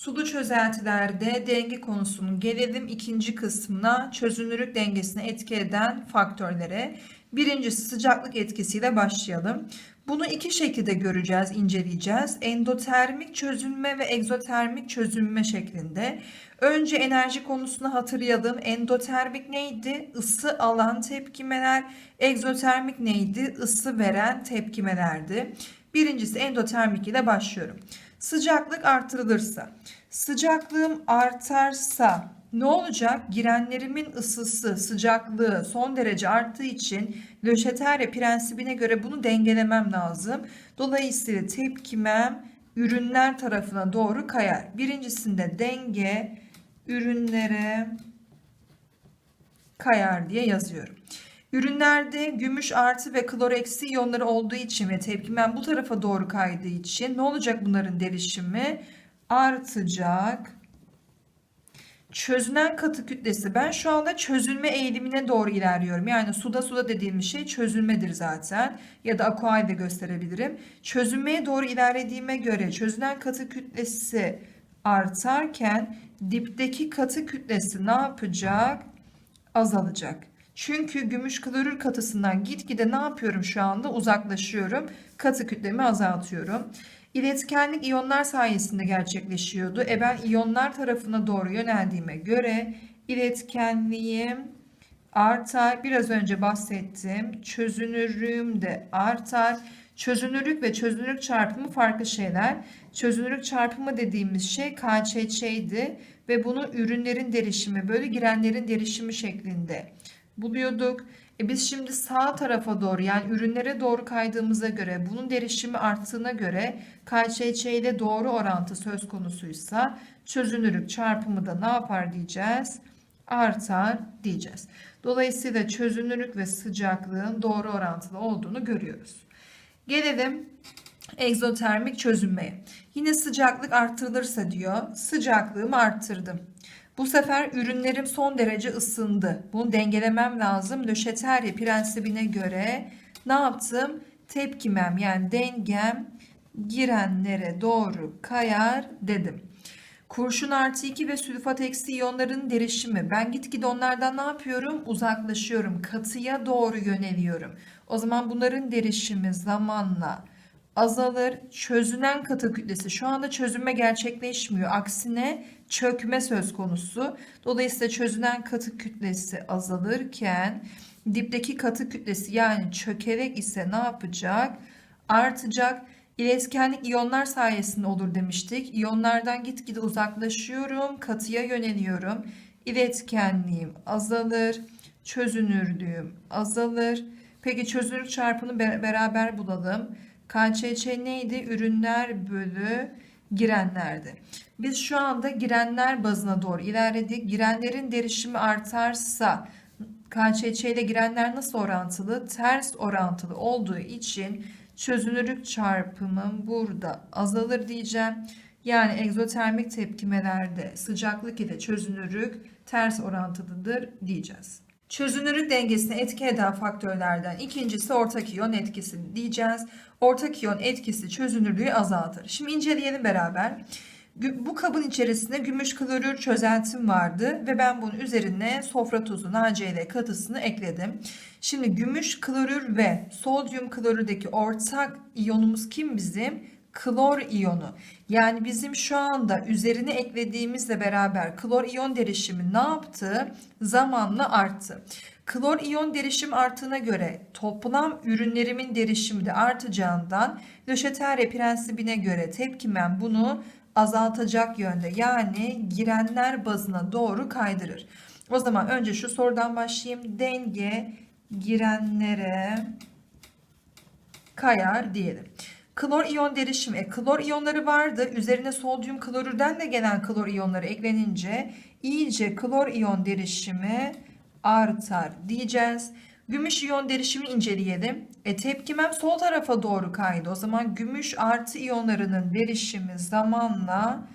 Sulu çözeltilerde denge konusunun gelelim ikinci kısmına çözünürlük dengesine etki eden faktörlere. Birincisi sıcaklık etkisiyle başlayalım. Bunu iki şekilde göreceğiz, inceleyeceğiz. Endotermik çözünme ve egzotermik çözünme şeklinde. Önce enerji konusunu hatırlayalım. Endotermik neydi? Isı alan tepkimeler. Egzotermik neydi? Isı veren tepkimelerdi. Birincisi endotermik ile başlıyorum. Sıcaklık artırılırsa, sıcaklığım artarsa ne olacak? Girenlerimin ısısı, sıcaklığı son derece arttığı için Löşeterya prensibine göre bunu dengelemem lazım. Dolayısıyla tepkimem ürünler tarafına doğru kayar. Birincisinde denge ürünlere kayar diye yazıyorum. Ürünlerde gümüş artı ve klor eksi iyonları olduğu için ve tepkimen bu tarafa doğru kaydığı için ne olacak bunların derişimi? Artacak. Çözünen katı kütlesi. Ben şu anda çözülme eğilimine doğru ilerliyorum. Yani suda suda dediğimiz şey çözülmedir zaten. Ya da aqua de gösterebilirim. Çözülmeye doğru ilerlediğime göre çözünen katı kütlesi artarken dipteki katı kütlesi ne yapacak? Azalacak. Çünkü gümüş klorür katısından gitgide ne yapıyorum şu anda? Uzaklaşıyorum. Katı kütlemi azaltıyorum. İletkenlik iyonlar sayesinde gerçekleşiyordu. E ben iyonlar tarafına doğru yöneldiğime göre iletkenliğim artar. Biraz önce bahsettim. Çözünürlüğüm de artar. Çözünürlük ve çözünürlük çarpımı farklı şeyler. Çözünürlük çarpımı dediğimiz şey KÇÇ'ydi ve bunu ürünlerin derişimi böyle girenlerin derişimi şeklinde buluyorduk. E biz şimdi sağ tarafa doğru yani ürünlere doğru kaydığımıza göre bunun derişimi arttığına göre KÇÇ ile doğru orantı söz konusuysa çözünürlük çarpımı da ne yapar diyeceğiz? Artar diyeceğiz. Dolayısıyla çözünürlük ve sıcaklığın doğru orantılı olduğunu görüyoruz. Gelelim egzotermik çözünmeye. Yine sıcaklık arttırılırsa diyor sıcaklığımı arttırdım. Bu sefer ürünlerim son derece ısındı. Bunu dengelemem lazım. Löşeterya prensibine göre ne yaptım? Tepkimem yani dengem girenlere doğru kayar dedim. Kurşun artı 2 ve sülfat eksi iyonların derişimi. Ben gitgide onlardan ne yapıyorum? Uzaklaşıyorum. Katıya doğru yöneliyorum. O zaman bunların derişimi zamanla azalır. Çözünen katı kütlesi şu anda çözünme gerçekleşmiyor. Aksine çökme söz konusu. Dolayısıyla çözünen katı kütlesi azalırken dipteki katı kütlesi yani çökerek ise ne yapacak? Artacak. İletkenlik iyonlar sayesinde olur demiştik. İyonlardan gitgide uzaklaşıyorum, katıya yöneliyorum. İletkenliğim azalır, çözünürlüğüm azalır. Peki çözünürlük çarpını beraber bulalım. KÇÇ neydi? Ürünler bölü girenlerdi. Biz şu anda girenler bazına doğru ilerledik. Girenlerin derişimi artarsa KÇÇ ile girenler nasıl orantılı? Ters orantılı olduğu için çözünürlük çarpımım burada azalır diyeceğim. Yani egzotermik tepkimelerde sıcaklık ile çözünürlük ters orantılıdır diyeceğiz. Çözünürlük dengesine etki eden faktörlerden ikincisi ortak iyon etkisi diyeceğiz. Ortak iyon etkisi çözünürlüğü azaltır. Şimdi inceleyelim beraber. Bu kabın içerisinde gümüş klorür çözeltim vardı ve ben bunun üzerine sofra tuzu NaCl katısını ekledim. Şimdi gümüş klorür ve sodyum klorürdeki ortak iyonumuz kim bizim? Klor iyonu. Yani bizim şu anda üzerine eklediğimizle beraber klor iyon derişimi ne yaptı? Zamanla arttı. Klor iyon derişim arttığına göre toplam ürünlerimin derişimi de artacağından Löşeterya prensibine göre tepkimem bunu azaltacak yönde yani girenler bazına doğru kaydırır. O zaman önce şu sorudan başlayayım. Denge girenlere kayar diyelim. Klor iyon derişimi. E, klor iyonları vardı. Üzerine sodyum klorürden de gelen klor iyonları eklenince iyice klor iyon derişimi artar diyeceğiz. Gümüş iyon derişimi inceleyelim. E, tepkimem sol tarafa doğru kaydı. O zaman gümüş artı iyonlarının derişimi zamanla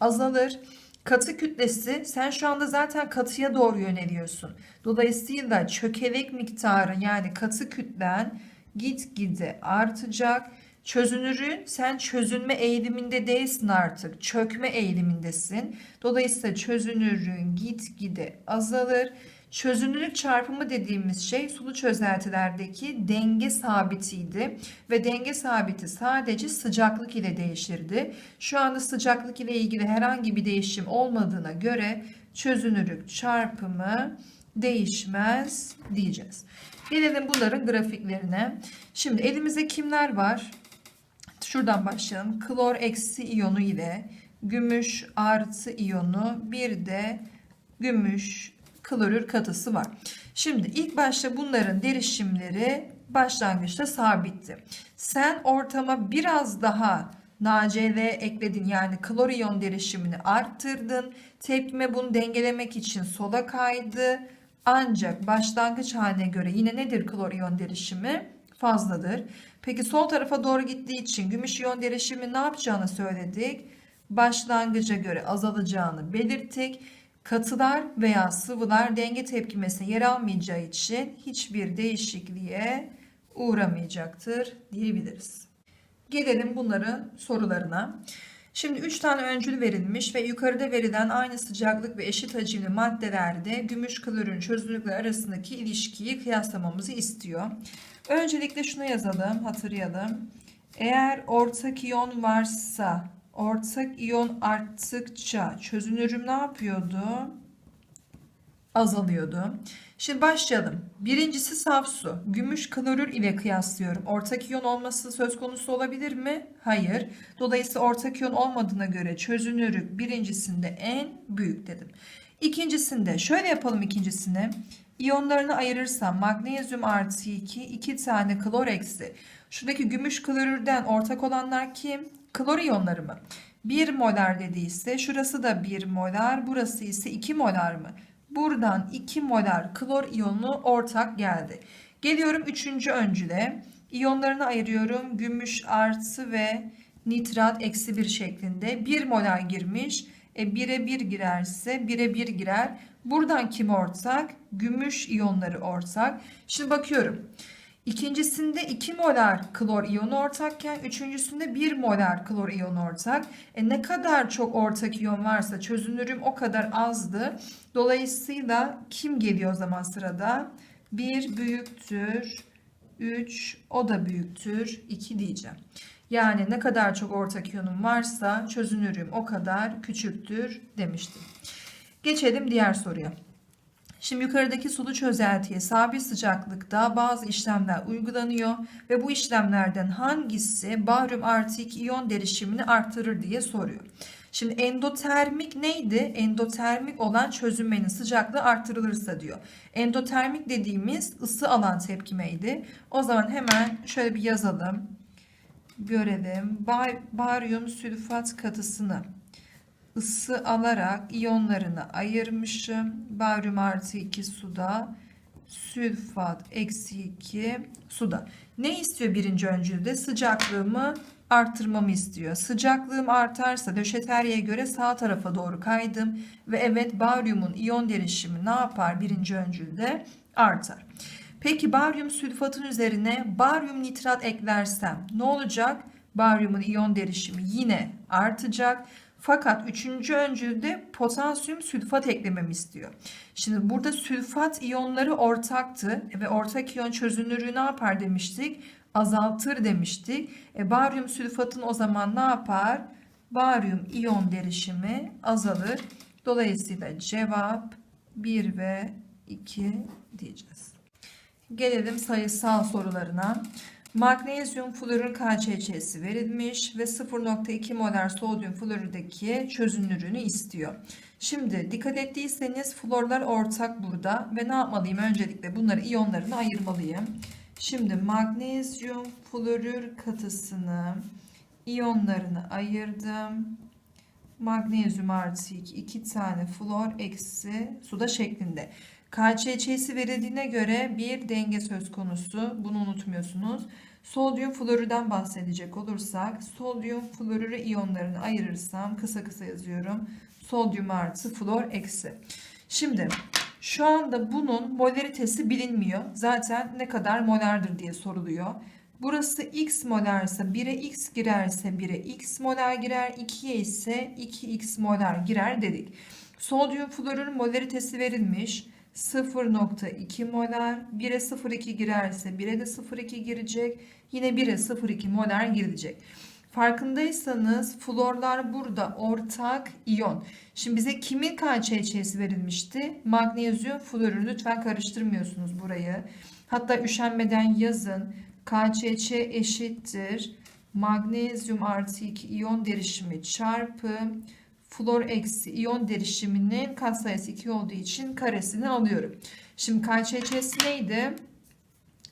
azalır. Katı kütlesi sen şu anda zaten katıya doğru yöneliyorsun. Dolayısıyla çökelek miktarı yani katı kütlen gitgide artacak. Çözünürün sen çözünme eğiliminde değilsin artık. Çökme eğilimindesin. Dolayısıyla çözünürlüğün gitgide azalır. Çözünürlük çarpımı dediğimiz şey sulu çözeltilerdeki denge sabitiydi ve denge sabiti sadece sıcaklık ile değişirdi. Şu anda sıcaklık ile ilgili herhangi bir değişim olmadığına göre çözünürlük çarpımı değişmez diyeceğiz. Gelelim bunların grafiklerine. Şimdi elimizde kimler var? Şuradan başlayalım. Klor eksi iyonu ile gümüş artı iyonu bir de gümüş klorür katısı var. Şimdi ilk başta bunların derişimleri başlangıçta sabitti. Sen ortama biraz daha NaCl ekledin yani klor iyon derişimini arttırdın. Tepkime bunu dengelemek için sola kaydı. Ancak başlangıç haline göre yine nedir klor iyon derişimi? Fazladır. Peki sol tarafa doğru gittiği için gümüş iyon derişimi ne yapacağını söyledik. Başlangıca göre azalacağını belirttik. Katılar veya sıvılar denge tepkimesine yer almayacağı için hiçbir değişikliğe uğramayacaktır diyebiliriz. Gelelim bunların sorularına. Şimdi 3 tane öncül verilmiş ve yukarıda verilen aynı sıcaklık ve eşit hacimli maddelerde gümüş klorün çözünürlükleri arasındaki ilişkiyi kıyaslamamızı istiyor. Öncelikle şunu yazalım, hatırlayalım. Eğer ortak iyon varsa, ortak iyon arttıkça çözünürüm ne yapıyordu? Azalıyordu. Şimdi başlayalım. Birincisi saf su. Gümüş klorür ile kıyaslıyorum. Ortak iyon olması söz konusu olabilir mi? Hayır. Dolayısıyla ortak iyon olmadığına göre çözünürlük birincisinde en büyük dedim. İkincisinde şöyle yapalım ikincisini. İyonlarını ayırırsam magnezyum artı 2, 2 tane klor eksi. Şuradaki gümüş klorürden ortak olanlar kim? Klor iyonları mı? 1 molar dediyse şurası da 1 molar, burası ise 2 molar mı? Buradan 2 molar klor iyonu ortak geldi. Geliyorum 3. öncüle. İyonlarını ayırıyorum. Gümüş artı ve nitrat eksi 1 şeklinde. 1 molar girmiş. E 1'e 1 girerse 1'e 1 girer. Buradan kim ortak? Gümüş iyonları ortak. Şimdi bakıyorum. İkincisinde 2 molar klor iyonu ortakken üçüncüsünde 1 molar klor iyonu ortak. E ne kadar çok ortak iyon varsa çözünürüm o kadar azdı. Dolayısıyla kim geliyor o zaman sırada? 1 büyüktür 3 o da büyüktür 2 diyeceğim. Yani ne kadar çok ortak iyonum varsa çözünürüm o kadar küçüktür demiştim. Geçelim diğer soruya. Şimdi yukarıdaki sulu çözeltiye sabit sıcaklıkta bazı işlemler uygulanıyor ve bu işlemlerden hangisi baryum artı 2 iyon derişimini artırır diye soruyor. Şimdi endotermik neydi? Endotermik olan çözünmenin sıcaklığı artırılırsa diyor. Endotermik dediğimiz ısı alan tepkimeydi. O zaman hemen şöyle bir yazalım. Görelim. Baryum sülfat katısını ısı alarak iyonlarını ayırmışım. Baryum artı 2 suda, sülfat eksi 2 suda. Ne istiyor birinci öncülde? Sıcaklığımı arttırmamı istiyor. Sıcaklığım artarsa döşeteryeye göre sağ tarafa doğru kaydım. Ve evet baryumun iyon derişimi ne yapar birinci öncülde? Artar. Peki baryum sülfatın üzerine baryum nitrat eklersem ne olacak? Baryumun iyon derişimi yine artacak. Fakat üçüncü öncülde potasyum sülfat eklememi istiyor. Şimdi burada sülfat iyonları ortaktı ve ortak iyon çözünürlüğü ne yapar demiştik? Azaltır demiştik. E, baryum sülfatın o zaman ne yapar? Baryum iyon derişimi azalır. Dolayısıyla cevap 1 ve 2 diyeceğiz. Gelelim sayısal sorularına. Magnezyum florür KÇÇ'si verilmiş ve 0.2 molar sodyum florürdeki çözünürlüğünü istiyor. Şimdi dikkat ettiyseniz florlar ortak burada ve ne yapmalıyım? Öncelikle bunları iyonlarını ayırmalıyım. Şimdi magnezyum florür katısını iyonlarını ayırdım. Magnezyum artı 2, 2 tane flor eksi suda şeklinde. KÇÇ'si verildiğine göre bir denge söz konusu. Bunu unutmuyorsunuz. Sodyum florürden bahsedecek olursak sodyum florürü iyonlarını ayırırsam kısa kısa yazıyorum. Sodyum artı flor eksi. Şimdi şu anda bunun molaritesi bilinmiyor. Zaten ne kadar molardır diye soruluyor. Burası x molarsa 1'e x girerse 1'e x molar girer. 2'ye ise 2x molar girer dedik. Sodyum florun molaritesi verilmiş. 0.2 molar. 1'e 0.2 girerse 1'e de 0.2 girecek. Yine 1'e 0.2 molar girilecek. Farkındaysanız florlar burada ortak iyon. Şimdi bize kimin KÇÇ'si verilmişti? Magnezyum florür. Lütfen karıştırmıyorsunuz burayı. Hatta üşenmeden yazın. KÇÇ eşittir. Magnezyum artı 2 iyon derişimi çarpı flor eksi iyon derişiminin katsayısı 2 olduğu için karesini alıyorum. Şimdi KÇÇ'si neydi?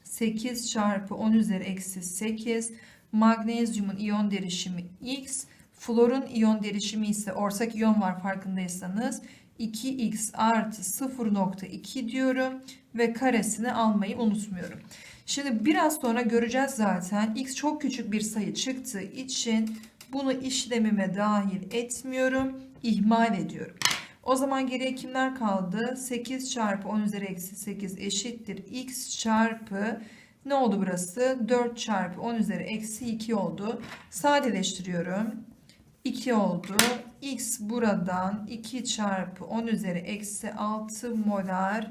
8 çarpı 10 üzeri eksi 8. Magnezyumun iyon derişimi X. Florun iyon derişimi ise ortak iyon var farkındaysanız. 2x artı 0.2 diyorum ve karesini almayı unutmuyorum. Şimdi biraz sonra göreceğiz zaten. X çok küçük bir sayı çıktığı için bunu işlemime dahil etmiyorum. ihmal ediyorum. O zaman geriye kimler kaldı? 8 çarpı 10 üzeri eksi 8 eşittir. X çarpı ne oldu burası? 4 çarpı 10 üzeri eksi 2 oldu. Sadeleştiriyorum. 2 oldu. X buradan 2 çarpı 10 üzeri eksi 6 molar